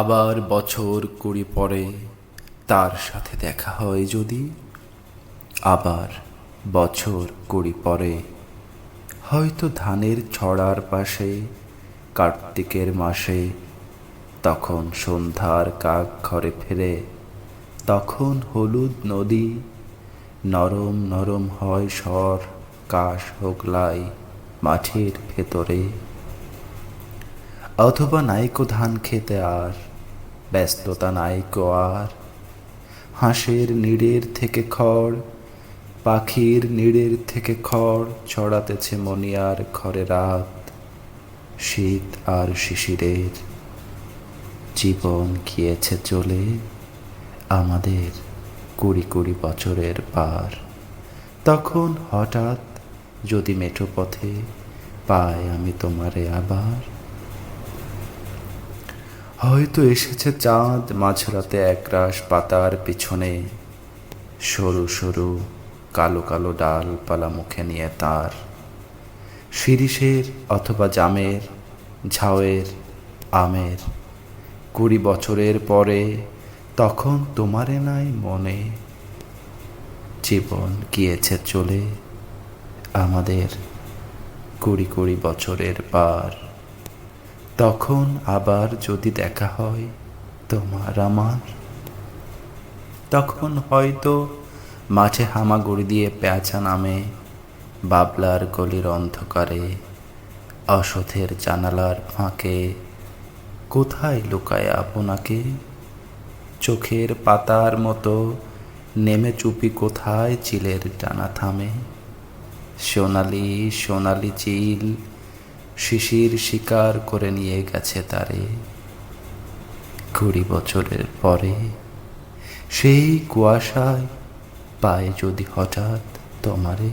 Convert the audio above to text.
আবার বছর কুড়ি পরে তার সাথে দেখা হয় যদি। আবার বছর কুড়ি পরে হয়তো ধানের ছড়ার পাশে, কার্তিকের মাসে, তখন সন্ধ্যার কাক ঘরে ফেরে, তখন হলুদ নদী, নরম নরম হয় স্বর, কাশ হোগলাই মাঠের ভেতরে। অথবা নাইকো ধান খেতে আর, ব্যস্ততা নাইকো আর। হাঁসের নিড়ের থেকে খড়, পাখির নিড়ের থেকে খড় ছড়াতেছে মনিয়ার ঘরে রাত, শীত আর শিশিরের। জীবন গিয়েছে চলে আমাদের কুড়ি কুড়ি বছরের পার। তখন হঠাৎ যদি মেঠো পথে পাই আমি তোমারে আবার। হয়তো এসেছে চাঁদ, মাঝরাতে একরাশ পাতার পিছনে। সরু সরু, কালো কালো ডালপালা মুখে নিয়ে তার। শিরিষের অথবা জামের, ঝাউয়ের, আমের। কুড়ি বছরের পরে তখন তোমারে নাই মনে। জীবন গিয়েছে চলে আমাদের কুড়ি কুড়ি বছরের পার। তখন আবার যদি দেখা হয় তোমার আমার, তখন হয়তো মাঠে হামাগুড়ি দিয়ে পেঁচা নামে বাবলার গলির অন্ধকারে অসথের জানালার ফাঁকে কোথায় লুকায় আপনাকে? চোখের পাতার মতো নেমে চুপি কোথায় চিলের টানা থামে? সোনালি সোনালি চিল শিশির শিকার করে নিয়ে গেছে তারে। কুড়ি বছরের পরে সেই কুয়াশায় পায়ে যদি হঠাৎ তোমারে।